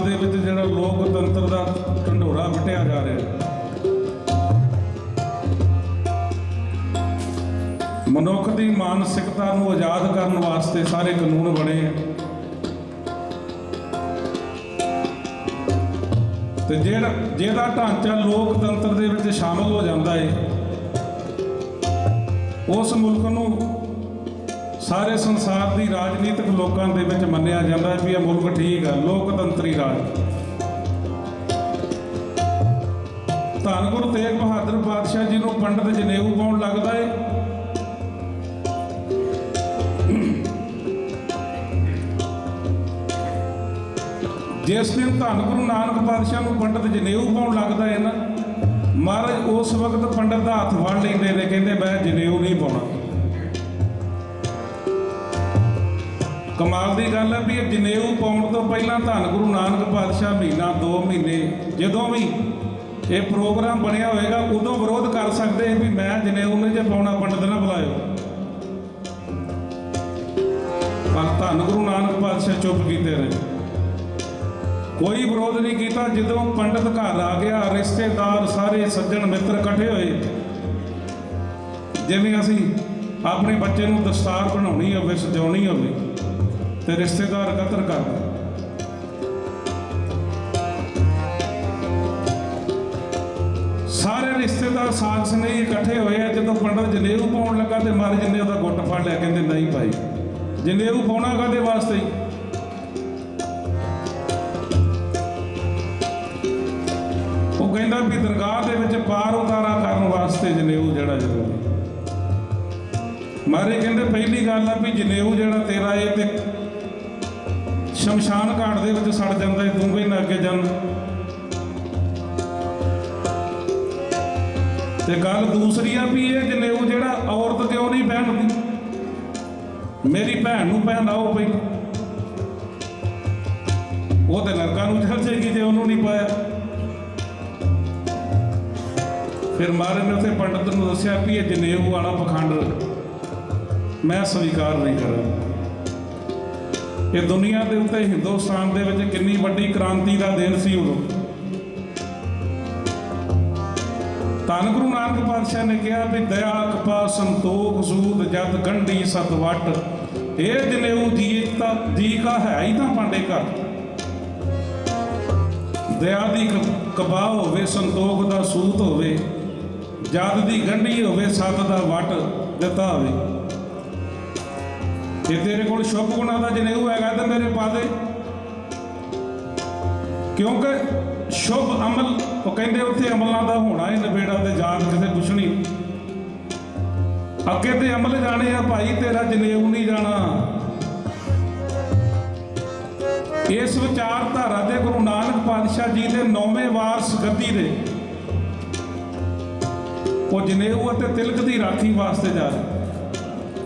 ਅੱਜ ਸਾਰੇ ਸੰਸਾਰ ਦੇ ਵਿੱਚ ਜਿਹੜਾ ਲੋਕਤੰਤਰ ਦਾ ਢੰਡੋਰਾ ਵਟਿਆ ਜਾ ਰਿਹਾ ਮਨੁੱਖ ਦੀ ਮਾਨਸਿਕਤਾ ਨੂੰ ਆਜ਼ਾਦ ਕਰਨ ਵਾਸਤੇ ਸਾਰੇ ਕਾਨੂੰਨ ਬਣੇ ਆ। ਤੇ ਜਿਹੜਾ, ਜਿਹਦਾ ਢਾਂਚਾ ਲੋਕਤੰਤਰ ਦੇ ਵਿੱਚ ਸ਼ਾਮਲ ਹੋ ਜਾਂਦਾ ਏ, ਉਸ ਮੁਲਕ ਨੂੰ ਸਾਰੇ ਸੰਸਾਰ ਦੀ ਰਾਜਨੀਤਿਕ ਲੋਕਾਂ ਦੇ ਵਿੱਚ ਮੰਨਿਆ ਜਾਂਦਾ ਹੈ ਵੀ ਇਹ ਮੁਲਕ ਠੀਕ ਹੈ ਲੋਕਤੰਤਰੀ ਰਾਜ। ਧੰਨ ਗੁਰੂ ਤੇਗ ਬਹਾਦਰ ਪਾਤਸ਼ਾਹ ਜੀ ਨੂੰ ਪੰਡਤ ਜਨੇਊ ਪਾਉਣ ਲੱਗਦਾ ਏ? ਜਿਸ ਦਿਨ ਧੰਨ ਗੁਰੂ ਨਾਨਕ ਪਾਤਸ਼ਾਹ ਨੂੰ ਪੰਡਤ ਜਨੇਊ ਪਾਉਣ ਲੱਗਦਾ ਹੈ ਨਾ, ਮਹਾਰਾਜ ਉਸ ਵਕਤ ਪੰਡਤ ਦਾ ਹੱਥ ਵੜ ਲੈਂਦੇ ਨੇ, ਕਹਿੰਦੇ ਮੈਂ ਜਨੇਊ ਨਹੀਂ ਪਾਉਣਾ। ਕਮਾਲ ਦੀ ਗੱਲ ਹੈ ਵੀ ਇਹ ਜਨੇਊ ਪਾਉਣ ਤੋਂ ਪਹਿਲਾਂ ਧੰਨ ਗੁਰੂ ਨਾਨਕ ਪਾਤਸ਼ਾਹ ਮਹੀਨਾ 2 ਮਹੀਨੇ, ਜਦੋਂ ਵੀ ਇਹ ਪ੍ਰੋਗਰਾਮ ਬਣਿਆ ਹੋਏਗਾ, ਉਦੋਂ ਵਿਰੋਧ ਕਰ ਸਕਦੇ ਵੀ ਮੈਂ ਜਨੇਊ ਨਹੀਂ ਜੇ ਪਾਉਣਾ, ਪੰਡਤ ਨਾ ਬੁਲਾਇਓ। ਪਰ ਧੰਨ ਗੁਰੂ ਨਾਨਕ ਪਾਤਸ਼ਾਹ ਚੁੱਪ ਕੀਤੇ ਰਹੇ। ਕੋਈ ਵਿਰੋਧ ਨਹੀਂ ਕੀਤਾ, ਜਦੋਂ ਪੰਡਤ ਘਰ ਆ ਗਿਆ, ਰਿਸ਼ਤੇਦਾਰ ਸਾਰੇ ਸੱਜਣ ਮਿੱਤਰ ਇਕੱਠੇ ਹੋਏ। ਜਿਵੇਂ ਅਸੀਂ ਆਪਣੇ ਬੱਚੇ ਨੂੰ ਦਸਤਾਰ ਬਣਾਉਣੀ ਹੋਵੇ, ਸਜਾਉਣੀ ਹੋਵੇ ਤੇ ਰਿਸ਼ਤੇਦਾਰ ਇਕੱਤਰ ਕਰਦੇ ਸਾਰੇ ਰਿਸ਼ਤੇਦਾਰ ਸਾਥ ਸੰਗੀ ਇਕੱਠੇ ਹੋਏ ਆ, ਜਦੋਂ ਪੰਡਤ ਜਨੇਊ ਪਾਉਣ ਲੱਗਾ ਤੇ ਮਹਾਰਾਜ ਨੇ ਉਹਦਾ ਗੁੱਟ ਫੜ ਲਿਆ, ਕਹਿੰਦੇ ਨਹੀਂ ਭਾਈ ਜਨੇਊ ਪਾਉਣਾ ਕਾਦੇ ਵਾਸਤੇ? ਉਹ ਕਹਿੰਦਾ ਵੀ ਦਰਗਾਹ ਦੇ ਵਿੱਚ ਪਾਰ ਉਤਾਰਾ ਕਰਨ ਵਾਸਤੇ ਜਨੇਊ ਜਿਹੜਾ ਜ਼ਰੂਰੀ ਮਾਰੇ ਕਹਿੰਦੇ, ਪਹਿਲੀ ਗੱਲ ਆ ਵੀ ਜਨੇਊ ਜਿਹੜਾ ਤੇਰਾ ਇਹ ਤੇ ਸ਼ਮਸ਼ਾਨ ਘਾਟ ਦੇ ਵਿੱਚ ਸੜ ਜਾਂਦਾ ਹੈ ਤੂੰ ਵੀ ਨਾ ਤੇ ਗੱਲ ਦੂਸਰੀ ਆ ਵੀ ਇਹ ਜਨੇਊ ਜਿਹੜਾ ਔਰਤ ਕਿਉਂ ਨਹੀਂ ਪਹਿਨਦੀ ਮੇਰੀ ਭੈਣ ਨੂੰ ਪਹਿਨਾਓ ਪਹਿਲਾਂ ਉਹ ਤੇ ਲੜਕਾ ਨੂੰ ਚੱਲ ਜਾਏਗੀ ਜੇ ਉਹਨੂੰ ਨਹੀਂ ਪਾਇਆ। ਫਿਰ ਮਹਾਰਾਜ ਨੇ ਉੱਥੇ ਪੰਡਤ ਨੂੰ ਦੱਸਿਆ ਵੀ ਇਹ ਜਨੇਊ ਵਾਲਾ ਪਖੰਡ ਮੈਂ ਸਵੀਕਾਰ ਨਹੀਂ ਕਰਾਂ ਇਹ ਦੁਨੀਆ ਦੇ ਉੱਤੇ ਹਿੰਦੁਸਤਾਨ ਦੇ ਵਿੱਚ ਕਿੰਨੀ ਵੱਡੀ ਕ੍ਰਾਂਤੀ ਦਾ ਦਿਨ ਸੀ ਉਦੋਂ? ਧੰਨ ਗੁਰੂ ਨਾਨਕ ਪਾਤਸ਼ਾਹ ਨੇ ਕਿਹਾ ਵੀ ਦਇਆ ਕਪਾ ਸੰਤੋਖ ਸੂਦ ਜਤ, ਗੰਢੀ, ਸਤ, ਵਟ। ਇਹ ਜਨੇਊ ਜੀ ਤਾਂ, ਜੀ ਕਾ ਹੈ ਹੀ ਤਾਂ ਪਾਂਡੇ ਘਰ। ਦਇਆ ਦੀ ਕ- ਕਪਾਹ ਹੋਵੇ, ਸੰਤੋਖ ਦਾ ਸੂਤ ਹੋਵੇ ਜਦ ਦੀ ਗੰਢੀ ਹੋਵੇ, ਸਤ ਦਾ ਵਟ ਦਿੱਤਾ ਹੋਵੇ। ਜੇ ਤੇਰੇ ਕੋਲ ਸ਼ੁਭ ਗੁਣਾ ਦਾ ਜਨੇਊ ਹੈਗਾ ਤਾਂ ਮੇਰੇ ਪਾ ਦੇ। ਕਿਉਂਕਿ ਸ਼ੁਭ ਅਮਲ, ਉਹ ਕਹਿੰਦੇ ਉੱਥੇ ਅਮਲਾਂ ਦਾ ਹੋਣਾ ਹੀ ਨਵੇੜਾ ਤੇ ਜਾਨ ਕਿਸੇ ਕੁਛ ਨਹੀਂ। ਅੱਗੇ ਤੇ ਅਮਲ ਜਾਣੇ ਆ, ਭਾਈ, ਤੇਰਾ ਜਨੇਊ ਨਹੀਂ ਜਾਣਾ। ਇਸ ਵਿਚਾਰਧਾਰਾ ਦੇ ਗੁਰੂ ਨਾਨਕ ਪਾਤਸ਼ਾਹ ਜੀ ਦੇ ਨੌਵੇਂ ਵਾਰਸ ਗੱਦੀ ਦੇ, ਉਹ ਜਨੇਊ ਅਤੇ ਤਿਲਕ ਦੀ ਰਾਖੀ ਵਾਸਤੇ ਜਾ ਰਹੇ।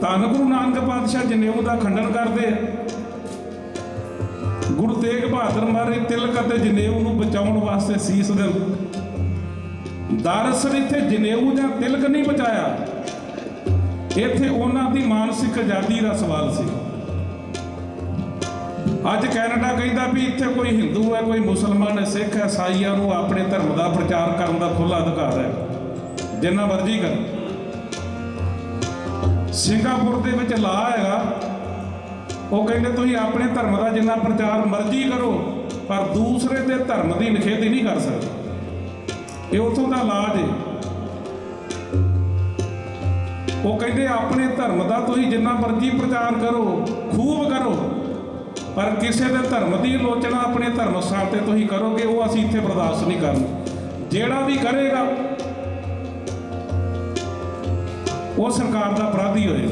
ਧੰਨ ਗੁਰੂ ਨਾਨਕ ਪਾਤਸ਼ਾਹ ਜਨੇਊ ਦਾ ਖੰਡਨ ਕਰਦੇ ਆ। ਗੁਰੂ ਤੇਗ ਬਹਾਦਰ ਮਾਰੇ ਤਿਲਕ ਅਤੇ ਜਨੇਊ ਨੂੰ ਬਚਾਉਣ ਵਾਸਤੇ ਸੀਸ ਦੇ ਦਰਅਸਲ ਇੱਥੇ ਜਨੇਊ ਜਾਂ ਤਿਲਕ ਨਹੀਂ ਬਚਾਇਆ। ਇੱਥੇ ਉਹਨਾਂ ਦੀ ਮਾਨਸਿਕ ਆਜ਼ਾਦੀ ਦਾ ਸਵਾਲ ਸੀ। ਅੱਜ ਕੈਨੇਡਾ ਕਹਿੰਦਾ ਵੀ ਇੱਥੇ ਕੋਈ ਹਿੰਦੂ ਹੈ, ਕੋਈ ਮੁਸਲਮਾਨ ਹੈ, ਸਿੱਖ ਹੈ, ਸਾਈਆਂ ਨੂੰ ਆਪਣੇ ਧਰਮ ਦਾ ਪ੍ਰਚਾਰ ਕਰਨ ਦਾ ਖੁੱਲ੍ਹਾ ਅਧਿਕਾਰ ਹੈ। ਜਿੰਨਾ ਮਰਜ਼ੀ ਕਰ। ਸਿੰਗਾਪੁਰ ਦੇ ਵਿੱਚ ਲਾ ਹੈਗਾ। ਉਹ ਕਹਿੰਦੇ ਤੁਸੀਂ ਆਪਣੇ ਧਰਮ ਦਾ ਜਿੰਨਾ ਪ੍ਰਚਾਰ ਮਰਜ਼ੀ ਕਰੋ, ਪਰ ਦੂਸਰੇ ਦੇ ਧਰਮ ਦੀ ਨਿਖੇਧੀ ਨਹੀਂ ਕਰ ਸਕਦੇ। ਇਹ ਉਥੋਂ ਦਾ ਲਾਜ ਹੈ ਉਹ ਕਹਿੰਦੇ ਆਪਣੇ ਧਰਮ ਦਾ ਤੁਸੀਂ ਜਿੰਨਾ ਮਰਜ਼ੀ ਪ੍ਰਚਾਰ ਕਰੋ, ਖੂਬ ਕਰੋ, ਪਰ ਕਿਸੇ ਦੇ ਧਰਮ ਦੀ ਆਲੋਚਨਾ ਆਪਣੇ ਧਰਮ ਸਥਾਨ ਤੇ ਤੁਸੀਂ ਕਰੋਗੇ, ਉਹ ਅਸੀਂ ਇੱਥੇ ਬਰਦਾਸ਼ਤ ਨਹੀਂ ਕਰਨਾ। ਜਿਹੜਾ ਵੀ ਕਰੇਗਾ ਉਹ ਸਰਕਾਰ ਦਾ ਅਪਰਾਧੀ ਹੋਏ।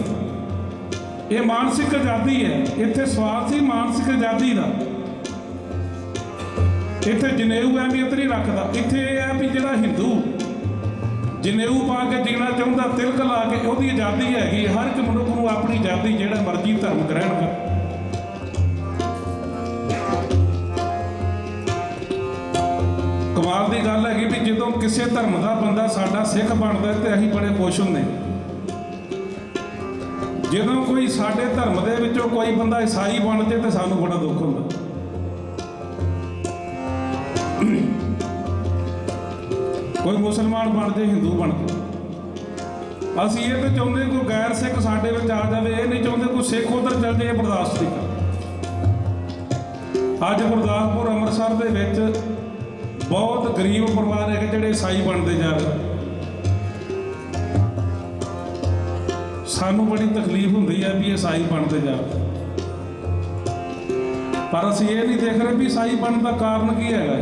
ਇਹ ਮਾਨਸਿਕ ਆਜ਼ਾਦੀ ਹੈ। ਇੱਥੇ ਸਵਾਲ ਸੀ ਮਾਨਸਿਕ ਆਜ਼ਾਦੀ ਦਾ। ਇੱਥੇ ਜਨੇਊ ਅਹਿਮੀਅਤ ਨਹੀਂ ਰੱਖਦਾ। ਇੱਥੇ ਇਹ ਹੈ ਵੀ ਜਿਹੜਾ ਹਿੰਦੂ ਜਨੇਊ ਪਾ ਕੇ ਜੀਣਾ ਚਾਹੁੰਦਾ, ਤਿਲਕ ਲਾ ਕੇ, ਉਹਦੀ ਆਜ਼ਾਦੀ ਹੈਗੀ ਹਰ ਇੱਕ ਮਨੁੱਖ ਨੂੰ ਆਪਣੀ ਆਜ਼ਾਦੀ, ਜਿਹੜਾ ਮਰਜ਼ੀ ਧਰਮ ਗ੍ਰਹਿਣ ਕਰ। ਕਮਾਲ ਦੀ ਗੱਲ ਹੈਗੀ ਵੀ ਜਦੋਂ ਕਿਸੇ ਧਰਮ ਦਾ ਬੰਦਾ ਸਾਡਾ ਸਿੱਖ ਬਣਦਾ ਤੇ ਅਸੀਂ ਬੜੇ ਖੁਸ਼ ਹੁੰਦੇ ਜਦੋਂ ਕੋਈ ਸਾਡੇ ਧਰਮ ਦੇ ਵਿੱਚੋਂ ਕੋਈ ਬੰਦਾ ਈਸਾਈ ਬਣ ਤੇ ਸਾਨੂੰ ਬੜਾ ਦੁੱਖ ਹੁੰਦਾ। ਕੋਈ ਮੁਸਲਮਾਨ ਬਣ ਬਣਦੇ ਹਿੰਦੂ ਬਣ ਬਣਦੇ ਅਸੀਂ ਇਹ ਤਾਂ ਚਾਹੁੰਦੇ ਕੋਈ ਗੈਰ ਸਿੱਖ ਸਾਡੇ ਵਿੱਚ ਆ ਜਾਵੇ, ਇਹ ਨਹੀਂ ਚਾਹੁੰਦੇ ਕੋਈ ਸਿੱਖ ਉਧਰ ਚੱਲ ਜਾਏ ਬਰਦਾਸ਼ਤ ਨਹੀਂ ਅੱਜ ਗੁਰਦਾਸਪੁਰ ਅੰਮ੍ਰਿਤਸਰ ਦੇ ਵਿੱਚ ਬਹੁਤ ਗਰੀਬ ਪਰਿਵਾਰ ਹੈ ਜਿਹੜੇ ਈਸਾਈ ਬਣਦੇ ਜਾ ਰਹੇ। ਸਾਨੂੰ ਬੜੀ ਤਕਲੀਫ ਹੁੰਦੀ ਹੈ ਵੀ ਈਸਾਈ ਬਣਦੇ ਜਾ। ਪਰ ਅਸੀਂ ਇਹ ਨਹੀਂ ਦੇਖ ਰਹੇ ਵੀ ਈਸਾਈ ਬਣਨ ਦਾ ਕਾਰਨ ਕੀ ਹੈਗਾ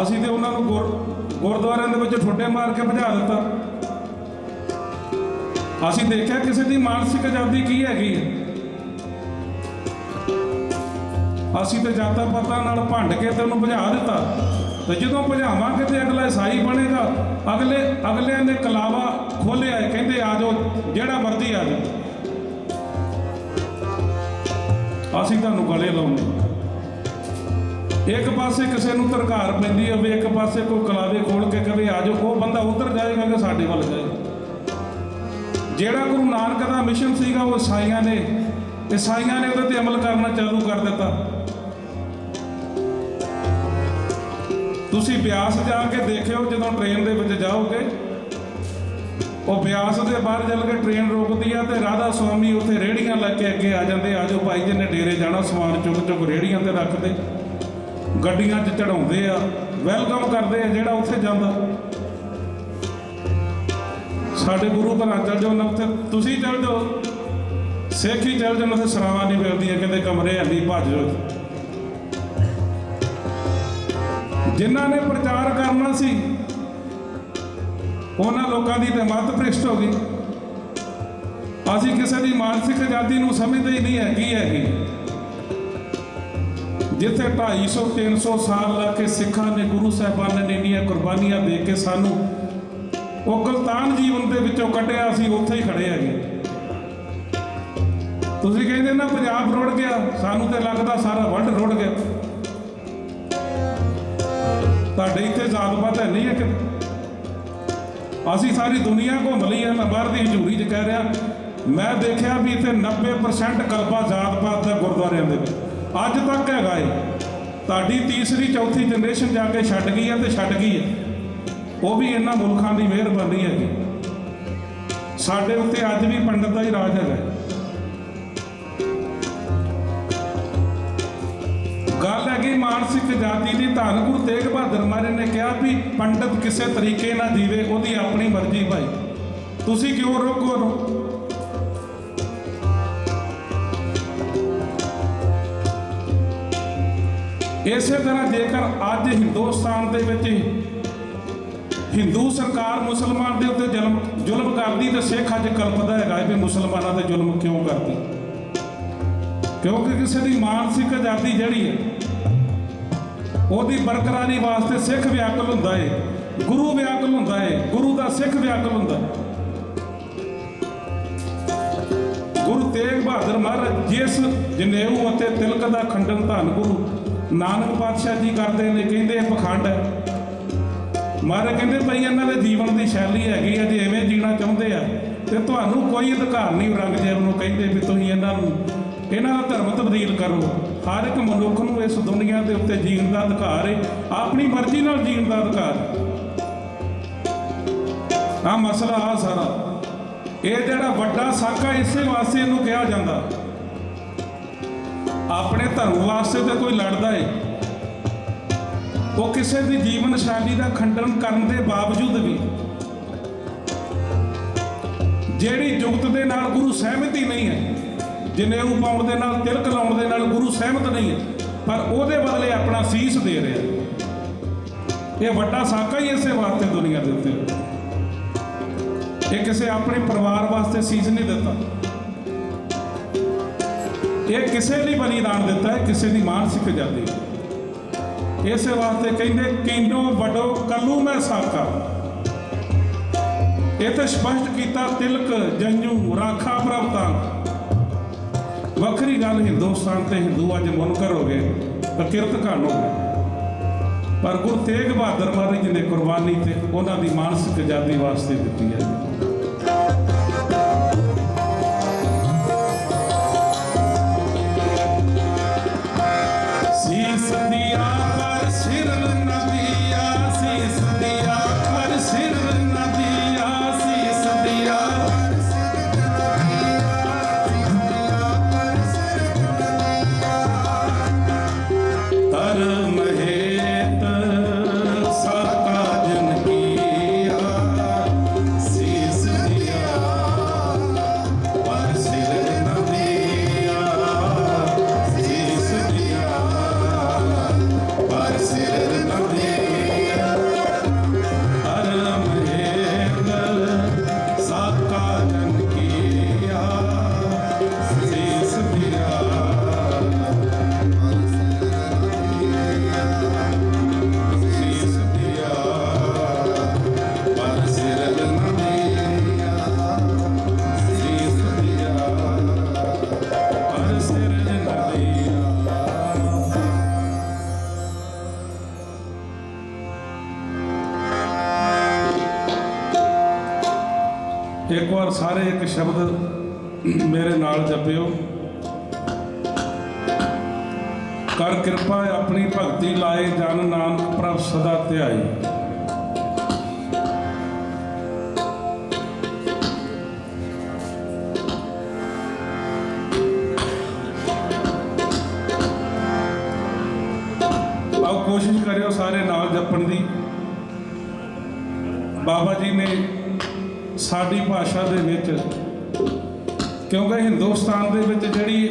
ਅਸੀਂ ਤੇ ਉਹਨਾਂ ਨੂੰ ਗੁਰਦੁਆਰਿਆਂ ਦੇ ਵਿੱਚ ਠੁੱਡੇ ਮਾਰ ਕੇ ਭਜਾ ਦਿੱਤਾ। ਅਸੀਂ ਦੇਖਿਆ ਕਿਸੇ ਦੀ ਮਾਨਸਿਕ ਆਜ਼ਾਦੀ ਕੀ ਹੈਗੀ ਅਸੀਂ ਤੇ ਜਾਤਾਂ ਪਾਤਾਂ ਨਾਲ ਭੰਡ ਕੇ ਤੇ ਉਹਨੂੰ ਭਜਾ ਦਿੱਤਾ। ਤੇ ਜਦੋਂ ਭਜਾਵਾਂਗੇ ਤੇ ਅਗਲਾ ਈਸਾਈ ਬਣੇਗਾ। ਅਗਲੇ, ਅਗਲਿਆਂ ਦੇ ਕਲਾਵਾ ਖੋਲਿਆ ਹੈ, ਕਹਿੰਦੇ ਆ ਜਾਓ, ਜਿਹੜਾ ਮਰਜ਼ੀ ਆ ਜਾਓ। ਅਸੀਂ ਤੁਹਾਨੂੰ ਗਲੇ ਲਾਉਂਦੇ ਇੱਕ ਪਾਸੇ ਕਿਸੇ ਨੂੰ ਤਰਕਾਰ ਪੈਂਦੀ ਹੋਵੇ ਇੱਕ ਪਾਸੇ ਕੋਈ ਕਲਾਵੇ ਖੋਲ ਕੇ ਕਵੇ ਆ ਜਾਓ, ਉਹ ਬੰਦਾ ਉਧਰ ਜਾਏਗਾ ਕਿ ਸਾਡੇ ਵੱਲ ਜਾਏਗਾ। ਜਿਹੜਾ ਗੁਰੂ ਨਾਨਕ ਦਾ ਮਿਸ਼ਨ ਸੀਗਾ, ਉਹ ਈਸਾਈਆਂ ਨੇ ਈਸਾਈਆਂ ਨੇ ਉਹਦੇ ਤੇ ਅਮਲ ਕਰਨਾ ਚਾਲੂ ਕਰ ਦਿੱਤਾ। ਤੁਸੀਂ ਬਿਆਸ ਜਾ ਕੇ ਦੇਖਿਓ, ਜਦੋਂ ਟ੍ਰੇਨ ਦੇ ਵਿੱਚ ਜਾਓਗੇ ਉਹ ਬਿਆਸ ਦੇ ਬਾਹਰ ਚੱਲ ਕੇ ਟ੍ਰੇਨ ਰੋਕਦੀ ਆ ਤੇ ਰਾਧਾ ਸੁਆਮੀ ਉੱਥੇ ਰੇੜੀਆਂ ਲੈ ਕੇ ਅੱਗੇ ਆ ਜਾਂਦੇ ਆਜੋ ਭਾਈ ਜੀ ਨੇ ਡੇਰੇ ਜਾਣਾ, ਸਮਾਨ ਚੁੱਕ ਚੁੱਕ ਰੇੜੀਆਂ ਤੇ ਰੱਖਦੇ। ਗੱਡੀਆਂ 'ਚ ਚੜਾਉਂਦੇ ਆ। ਵੈਲਕਮ ਕਰਦੇ ਆ ਜਿਹੜਾ ਉੱਥੇ ਜਾਂਦਾ। ਸਾਡੇ ਗੁਰੂ ਘਰਾਂ ਚੱਲ ਜਾਓ ਨਾ ਉੱਥੇ। ਤੁਸੀਂ ਚੱਲ ਜਾਓ। ਸਿੱਖ ਹੀ ਚੱਲ ਜਾਣ, ਉੱਥੇ ਸਰਾਵਾਂ ਨਹੀਂ ਮਿਲਦੀਆਂ। ਕਹਿੰਦੇ ਕਮਰੇ ਹੱਲੀ ਭੱਜ ਜਾਓ। ਜਿਨ੍ਹਾਂ ਨੇ ਪ੍ਰਚਾਰ ਕਰਨਾ ਸੀ ਉਹਨਾਂ ਲੋਕਾਂ ਦੀ ਤੇ ਮਤ ਭ੍ਰਿਸ਼ਟ ਹੋ ਗਈ। ਅਸੀਂ ਕਿਸੇ ਦੀ ਮਾਨਸਿਕ ਆਜ਼ਾਦੀ ਨੂੰ ਸਮਝਦੇ ਹੀ ਨਹੀਂ ਹੈਗੀ ਹੈਗੀ। ਜਿੱਥੇ 250 300 ਸਾਲ ਲਾ ਕੇ ਸਿੱਖਾਂ ਨੇ ਗੁਰੂ ਸਾਹਿਬਾਨ ਨੇ ਇੰਨੀਆਂ ਕੁਰਬਾਨੀਆਂ ਦੇ ਕੇ ਸਾਨੂੰ ਉਹ ਗਲਤਾਨ ਜੀਵਨ ਦੇ ਵਿੱਚੋਂ ਕੱਢਿਆ, ਅਸੀਂ ਉੱਥੇ ਹੀ ਖੜੇ ਹੈਗੇ। ਤੁਸੀਂ ਕਹਿੰਦੇ ਨਾ ਪੰਜਾਬ ਰੁੜ ਗਿਆ, ਸਾਨੂੰ ਤੇ ਲੱਗਦਾ ਸਾਰਾ ਵਰਲਡ ਰੁੜ ਗਿਆ। ਤੁਹਾਡੇ ਇੱਥੇ ਜਾਤ ਹੈ ਨਹੀਂ ਹੈ ਕਿ ਅਸੀਂ ਸਾਰੀ ਦੁਨੀਆ ਘੁੰਮ ਲਈ ਹੈ, ਮੈਂ ਬਾਹਰ ਦੀ ਹਜ਼ੂਰੀ 'ਚ ਕਹਿ ਰਿਹਾ। ਮੈਂ ਦੇਖਿਆ ਵੀ ਇੱਥੇ 90% ਕਲਪਾ ਜਾਤ-ਪਾਤ ਦਾ ਗੁਰਦੁਆਰਿਆਂ ਦੇ ਵਿੱਚ। ਅੱਜ ਤੱਕ ਹੈਗਾ ਏ ਤੁਹਾਡੀ ਤੀਸਰੀ, ਚੌਥੀ ਜਨਰੇਸ਼ਨ ਜਾ ਕੇ ਛੱਡ ਗਈ ਹੈ ਤੇ ਛੱਡ ਗਈ ਹੈ। ਉਹ ਵੀ ਇਹਨਾਂ ਮੁਲਕਾਂ ਦੀ ਮਿਹਰਬਾਨੀ ਹੈਗੀ। ਸਾਡੇ ਉੱਤੇ ਅੱਜ ਵੀ ਪੰਡਤ ਦਾ ਹੀ ਰਾਜ ਹੈਗਾ। ਗੱਲ ਹੈਗੀ ਮਾਨਸਿਕ ਆਜ਼ਾਦੀ ਦੀ ਧੰਨ ਗੁਰੂ ਤੇਗ ਬਹਾਦਰ ਮਹਾਰਾਜ ਨੇ ਕਿਹਾ ਵੀ ਪੰਡਤ ਕਿਸੇ ਤਰੀਕੇ ਨਾਲ ਜੀਵੇ, ਉਹਦੀ ਆਪਣੀ ਮਰਜ਼ੀ ਭਾਈ। ਤੁਸੀਂ ਕਿਉਂ ਰੋਕੋ ਰੋ ਇਸੇ ਤਰ੍ਹਾਂ ਜੇਕਰ ਅੱਜ ਹਿੰਦੁਸਤਾਨ ਦੇ ਵਿੱਚ ਹਿੰਦੂ ਸਰਕਾਰ ਮੁਸਲਮਾਨ ਦੇ ਉੱਤੇ ਜ਼ੁਲਮ ਜ਼ੁਲਮ ਕਰਦੀ ਤੇ ਸਿੱਖ ਅੱਜ ਕਲਪਦਾ ਹੈਗਾ ਵੀ ਮੁਸਲਮਾਨਾਂ ਤੇ ਜ਼ੁਲਮ ਕਿਉਂ ਕਰਦੀ? ਕਿਉਂਕਿ ਕਿਸੇ ਦੀ ਮਾਨਸਿਕ ਆਜ਼ਾਦੀ ਜਿਹੜੀ ਹੈ ਉਹਦੀ ਬਰਕਰਾਰੀ ਵਾਸਤੇ ਸਿੱਖ ਵਿਆਕਲ ਹੁੰਦਾ ਹੈ ਗੁਰੂ ਵਿਆਕਲ ਹੁੰਦਾ ਹੈ ਗੁਰੂ ਦਾ ਸਿੱਖ ਵਿਆਕਲ ਹੁੰਦਾ। ਹੈ ਗੁਰੂ ਤੇਗ ਬਹਾਦਰ ਮਹਾਰਾਜ ਜਿਸ ਜਨੇਊ ਅਤੇ ਤਿਲਕ ਦਾ ਖੰਡਨ ਧੰਨ ਗੁਰੂ ਨਾਨਕ ਪਾਤਸ਼ਾਹ ਜੀ ਕਰਦੇ ਨੇ, ਕਹਿੰਦੇ ਇਹ ਪਖੰਡ ਹੈ। ਮਹਾਰਾਜ ਕਹਿੰਦੇ ਭਈ ਇਹਨਾਂ ਦੇ ਜੀਵਨ ਦੀ ਸ਼ੈਲੀ ਹੈਗੀ ਹੈ, ਜੇ ਐਵੇਂ ਜੀਣਾ ਚਾਹੁੰਦੇ ਆ, ਤੇ ਤੁਹਾਨੂੰ ਕੋਈ ਅਧਿਕਾਰ ਨਹੀਂ ਔਰੰਗਜ਼ੇਬ ਨੂੰ ਕਹਿੰਦੇ ਵੀ ਤੁਸੀਂ ਇਹਨਾਂ ਨੂੰ, ਇਹਨਾਂ ਦਾ ਧਰਮ ਤਬਦੀਲ ਕਰੋ। ਹਰ ਇੱਕ ਮਨੁੱਖ ਨੂੰ ਇਸ ਦੁਨੀਆ ਦੇ ਉੱਤੇ ਜੀਣ ਦਾ ਅਧਿਕਾਰ ਹੈ ਆਪਣੀ ਮਰਜ਼ੀ ਨਾਲ ਜੀਣ ਦਾ ਅਧਿਕਾਰ ਆ ਮਸਲਾ ਆ ਸਾਰਾ। ਇਹ ਜਿਹੜਾ ਵੱਡਾ ਸਾਕਾ ਇਸੇ ਵਾਸਤੇ ਇਹਨੂੰ ਕਿਹਾ ਜਾਂਦਾ। ਆਪਣੇ ਧਰਮ ਵਾਸਤੇ ਤਾਂ ਕੋਈ ਲੜਦਾ ਏ। ਉਹ ਕਿਸੇ ਦੀ ਜੀਵਨ ਸ਼ੈਲੀ ਦਾ ਖੰਡਨ ਕਰਨ ਦੇ ਬਾਵਜੂਦ ਵੀ ਜਿਹੜੀ ਜੁਗਤ ਦੇ ਨਾਲ ਗੁਰੂ ਸਹਿਮਤੀ ਨਹੀਂ ਹੈ। ਜਨੇਊ ਪਾਉਣ ਦੇ ਨਾਲ, ਤਿਲਕ ਲਾਉਣ ਦੇ ਨਾਲ ਗੁਰੂ ਸਹਿਮਤ ਨਹੀਂ ਹੈ, ਪਰ ਉਹਦੇ ਬਦਲੇ ਆਪਣਾ ਸੀਸ ਦੇ ਰਿਹਾ ਇਹ ਵੱਡਾ ਸਾਕਾ ਹੀ ਇਸੇ ਵਾਸਤੇ ਦੁਨੀਆ ਦੇ ਉੱਤੇ ਇਹ ਕਿਸੇ ਆਪਣੇ ਪਰਿਵਾਰ ਵਾਸਤੇ ਸੀਸ ਨਹੀਂ ਦਿੱਤਾ। ਇਹ ਕਿਸੇ ਲਈ ਬਲੀਦਾਨ ਦਿੱਤਾ ਹੈ, ਕਿਸੇ ਦੀ ਮਾਨਸਿਕ ਆਜ਼ਾਦੀ ਇਸੇ ਵਾਸਤੇ ਕਹਿੰਦੇ, ਕੀਨੋ ਵੱਡੋ ਕੱਲੂ ਮੈਂ ਸਾਕਾ। ਇਹ ਤਾਂ ਸਪਸ਼ਟ ਕੀਤਾ, ਤਿਲਕ ਜੰਜੂ ਰਾਖਾ ਪ੍ਰਭਤਾ। ਵੱਖਰੀ ਗੱਲ ਹਿੰਦੁਸਤਾਨ ਤੇ ਹਿੰਦੂ ਅੱਜ ਮੁਨਕਰ ਹੋ ਗਏ ਤਾਂ ਕਿਰਤ ਘਾਣ ਹੋ ਗਏ ਪਰ ਗੁਰੂ ਤੇਗ ਬਹਾਦਰ ਮਹਾਰਾਜ ਜੀ ਨੇ ਕੁਰਬਾਨੀ ਤੇ ਉਹਨਾਂ ਦੀ ਮਾਨਸਿਕ ਆਜ਼ਾਦੀ ਵਾਸਤੇ ਦਿੱਤੀ ਹੈ। ਸਾਰੇ ਇੱਕ ਸ਼ਬਦ ਮੇਰੇ ਨਾਲ ਜਪਿਓ। ਕਰ ਕਿਰਪਾ ਆਪਣੀ ਭਗਤੀ ਲਾਏ, ਜਨ ਨਾਨਕ ਪ੍ਰਭ ਸਦਾ ਧਿਆਈ ਆਓ ਕੋਸ਼ਿਸ਼ ਕਰਿਓ ਸਾਰੇ ਨਾਲ ਜਪਣ ਦੀ। ਬਾਬਾ ਜੀ ਨੇ ਸਾਡੀ ਭਾਸ਼ਾ ਦੇ ਵਿੱਚ, ਕਿਉਂਕਿ ਹਿੰਦੁਸਤਾਨ ਦੇ ਵਿੱਚ ਜਿਹੜੀ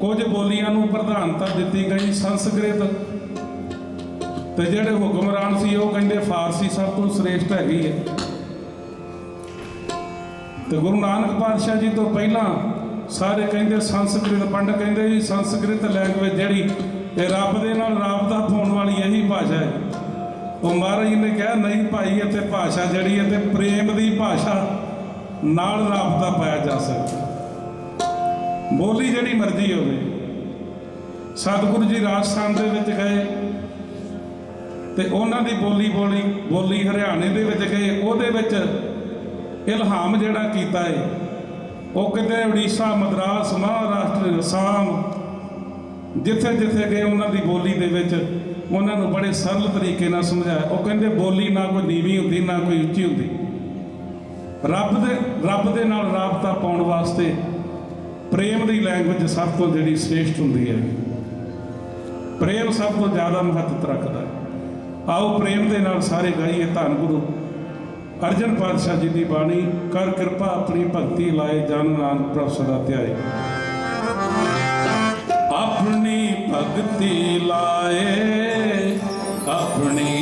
ਕੁਝ ਬੋਲੀਆਂ ਨੂੰ ਪ੍ਰਧਾਨਤਾ ਦਿੱਤੀ ਗਈ ਸੰਸਕ੍ਰਿਤ, ਤੇ ਜਿਹੜੇ ਹੁਕਮਰਾਨ ਸੀ ਉਹ ਕਹਿੰਦੇ ਫਾਰਸੀ ਸਭ ਤੋਂ ਸ੍ਰੇਸ਼ਟ ਹੈਗੀ ਹੈ। ਤੇ ਗੁਰੂ ਨਾਨਕ ਪਾਤਸ਼ਾਹ ਜੀ ਤੋਂ ਪਹਿਲਾਂ ਸਾਰੇ ਕਹਿੰਦੇ ਸੰਸਕ੍ਰਿਤ ਪੰਡ ਕਹਿੰਦੇ ਜੀ ਸੰਸਕ੍ਰਿਤ ਲੈਂਗੁਏਜ ਜਿਹੜੀ, ਇਹ ਰੱਬ ਦੇ ਨਾਲ ਰਾਬਤਾ ਹੋਣ ਵਾਲੀ ਇਹੀ ਭਾਸ਼ਾ ਹੈ। ਉਹ ਮਹਾਰਾਜ ਨੇ ਕਿਹਾ, ਨਹੀਂ ਭਾਈ, ਇੱਥੇ ਭਾਸ਼ਾ ਜਿਹੜੀ ਹੈ ਤੇ ਪ੍ਰੇਮ ਦੀ ਭਾਸ਼ਾ ਨਾਲ ਰਾਬਤਾ ਪਾਇਆ ਜਾ ਸਕਦਾ ਬੋਲੀ ਜਿਹੜੀ ਮਰਜ਼ੀ ਹੋਵੇ। ਸਤਿਗੁਰੂ ਜੀ ਰਾਜਸਥਾਨ ਦੇ ਵਿੱਚ ਗਏ ਤੇ ਉਹਨਾਂ ਦੀ ਬੋਲੀ ਬੋਲੀ ਬੋਲੀ ਹਰਿਆਣੇ ਦੇ ਵਿੱਚ ਗਏ। ਉਹਦੇ ਵਿੱਚ ਇਲਹਾਮ ਜਿਹੜਾ ਕੀਤਾ ਹੈ ਉਹ ਕਿਤੇ ਉੜੀਸਾ, ਮਦਰਾਸ, ਮਹਾਰਾਸ਼ਟਰ, ਅਸਾਮ ਜਿੱਥੇ ਜਿੱਥੇ ਗਏ ਉਹਨਾਂ ਦੀ ਬੋਲੀ ਦੇ ਵਿੱਚ ਉਹਨਾਂ ਨੂੰ ਬੜੇ ਸਰਲ ਤਰੀਕੇ ਨਾਲ ਸਮਝਾਇਆ। ਉਹ ਕਹਿੰਦੇ, ਬੋਲੀ ਨਾ ਕੋਈ ਨੀਵੀਂ ਹੁੰਦੀ, ਨਾ ਕੋਈ ਉੱਚੀ ਹੁੰਦੀ। ਰੱਬ ਦੇ ਰੱਬ ਦੇ ਨਾਲ ਰਾਬਤਾ ਪਾਉਣ ਵਾਸਤੇ ਪ੍ਰੇਮ ਦੀ ਲੈਂਗੁਏਜ ਸਭ ਤੋਂ ਜਿਹੜੀ ਸ੍ਰੇਸ਼ਟ ਹੁੰਦੀ ਹੈ। ਪ੍ਰੇਮ ਸਭ ਤੋਂ ਜ਼ਿਆਦਾ ਮਹੱਤਵ ਰੱਖਦਾ ਹੈ। ਆਓ ਪ੍ਰੇਮ ਦੇ ਨਾਲ ਸਾਰੇ ਗਾਈਏ ਧੰਨ ਗੁਰੂ। ਅਰਜਨ ਪਾਤਸ਼ਾਹ ਜੀ ਦੀ ਬਾਣੀ, ਕਰ ਕਿਰਪਾ ਆਪਣੀ ਭਗਤੀ ਲਾਏ ਜਨ ਨਾਨਕ ਪ੍ਰਭ ਸਦਾ ਧਿਆਏ। ਆਪਣੀ ਭਗਤੀ ਲਾਏ ਆਪਣੀ